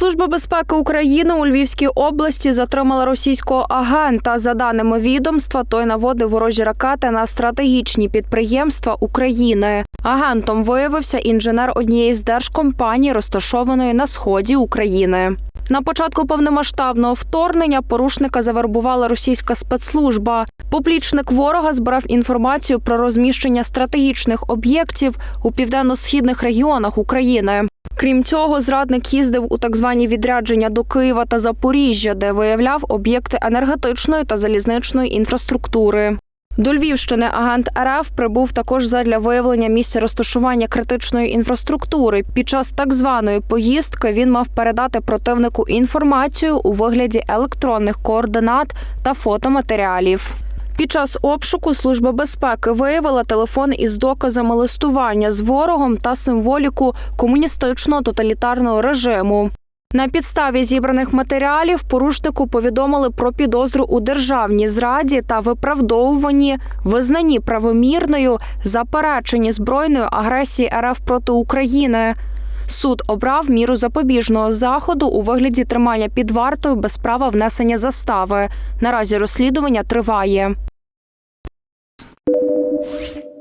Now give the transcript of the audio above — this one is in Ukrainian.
Служба безпеки України у Львівській області затримала російського агента. За даними відомства, той наводив ворожі ракети на стратегічні підприємства України. Агентом виявився інженер однієї з держкомпаній, розташованої на сході України. На початку повномасштабного вторгнення порушника завербувала російська спецслужба. Поплічник ворога збирав інформацію про розміщення стратегічних об'єктів у південно-східних регіонах України. Крім цього, зрадник їздив у так звані відрядження до Києва та Запоріжжя, де виявляв об'єкти енергетичної та залізничної інфраструктури. До Львівщини агент РФ прибув також задля виявлення місця розташування критичної інфраструктури. Під час так званої поїздки він мав передати противнику інформацію у вигляді електронних координат та фотоматеріалів. Під час обшуку Служба безпеки виявила телефон із доказами листування з ворогом та символіку комуністичного тоталітарного режиму. На підставі зібраних матеріалів порушнику повідомили про підозру у державній зраді та виправдовуванні, визнанні правомірною, запереченні збройної агресії РФ проти України. Суд обрав міру запобіжного заходу у вигляді тримання під вартою без права внесення застави. Наразі розслідування триває. Thank you.